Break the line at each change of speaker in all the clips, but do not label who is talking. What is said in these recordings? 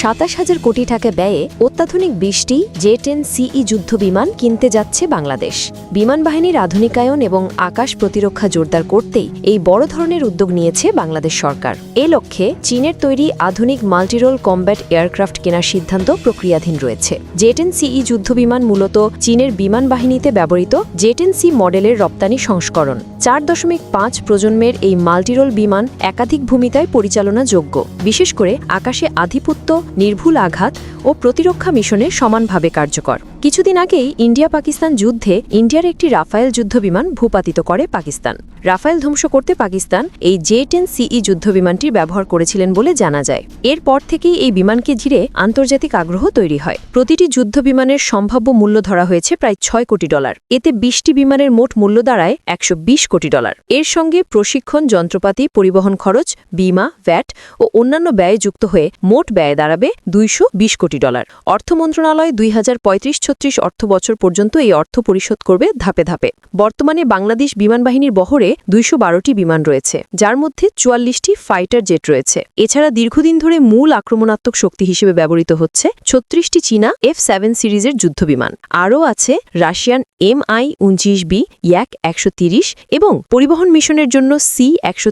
সাতাশ হাজার কোটি টাকা ব্যয়ে অত্যাধুনিক বিশটি জে টেন সিই যুদ্ধ বিমান কিনতে যাচ্ছে বাংলাদেশ। বিমান বাহিনীর আধুনিকায়ন এবং আকাশ প্রতিরক্ষা জোরদার করতেই এই বড় ধরনের উদ্যোগ নিয়েছে বাংলাদেশ সরকার। এ লক্ষ্যে চীনের তৈরি আধুনিক মাল্টিরোল কম্ব্যাট এয়ারক্রাফট কেনার সিদ্ধান্ত প্রক্রিয়াধীন রয়েছে। জেটেন সিই যুদ্ধ বিমান মূলত চীনের বিমান বাহিনীতে ব্যবহৃত জেটেন সি মডেলের রপ্তানি সংস্করণ। চার দশমিক পাঁচ প্রজন্মের এই মাল্টিরোল বিমান একাধিক ভূমিকায় পরিচালনাযোগ্য। বিশেষ করে আকাশে আধিপত্য নির্ভুল আঘাত ও প্রতিরক্ষা মিশনে সমানভাবে কার্যকর। কিছুদিন আগেই ইন্ডিয়া পাকিস্তান যুদ্ধে ইন্ডিয়ার একটি রাফায়েল যুদ্ধ বিমান ভূপাতিত করে পাকিস্তান। রাফায়েল ধ্বংস করতে পাকিস্তান এই জে টেন সিই যুদ্ধ বিমানটির ব্যবহার করেছিলেন বলে জানা যায়। এরপর থেকেই এই বিমানকে ঘিরে আন্তর্জাতিক আগ্রহ তৈরি হয়। প্রতিটি যুদ্ধ বিমানের সম্ভাব্য মূল্য ধরা হয়েছে প্রায় ছয় কোটি ডলার। এতে বিশটি বিমানের মোট মূল্য দাঁড়ায় একশো বিশ কোটি ডলার। এর সঙ্গে প্রশিক্ষণ, যন্ত্রপাতি, পরিবহন খরচ, বিমা, ভ্যাট ও অন্যান্য ব্যয় যুক্ত হয়ে মোট ব্যয় দাঁড়াবে দুইশো বিশ কোটি ডলার। অর্থ মন্ত্রণালয় দুই হাজার পঁয়ত্রিশ ছত্রিশ অর্থ বছর পর্যন্ত এই অর্থ পরিশোধ করবে ধাপে ধাপে। বর্তমানে বাংলাদেশ বিমান বাহিনীর বহরে দুইশো বিমান রয়েছে, যার মধ্যে চুয়াল্লিশটি ফাইটার জেট রয়েছে। এছাড়া দীর্ঘদিন ধরে মূল আক্রমণাত্মক শক্তি হিসেবে ব্যবহৃত হচ্ছে ছত্রিশটি চীনা এফ সেভেন সিরিজের যুদ্ধবিমান। আরও আছে রাশিয়ান এম আই উনত্রিশ বি ইয়াক একশো এবং পরিবহন মিশনের জন্য সি একশো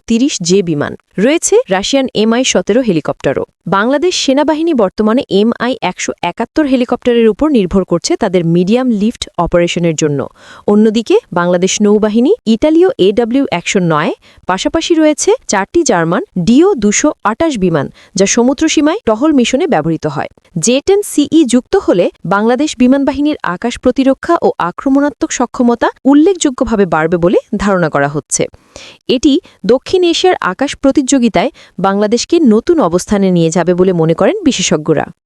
জে বিমান। রয়েছে রাশিয়ান এমআই সতেরো হেলিকপ্টারও। বাংলাদেশ সেনাবাহিনী বর্তমানে এমআই একশো একাত্তর হেলিকপ্টারের উপর নির্ভর করছে তাদের মিডিয়াম লিফট অপারেশনের জন্য। অন্যদিকে বাংলাদেশ নৌবাহিনী ইতালীয় এডব্লিউ একশো নয়, পাশাপাশি রয়েছে চারটি জার্মান ডিও দুশো বিমান, যা সমুদ্রসীমায় টহল মিশনে ব্যবহৃত হয়। জে টেন সিই যুক্ত হলে বাংলাদেশ বিমান বাহিনীর আকাশ প্রতিরক্ষা ও আক্রমণাত্মক সক্ষমতা উল্লেখযোগ্যভাবে বাড়বে বলে ধারণা করা হচ্ছে। এটি দক্ষিণ এশিয়ার আকাশ প্রতিযোগিতায় বাংলাদেশকে নতুন অবস্থানে নিয়ে যাবে বলে মনে করেন বিশেষজ্ঞরা।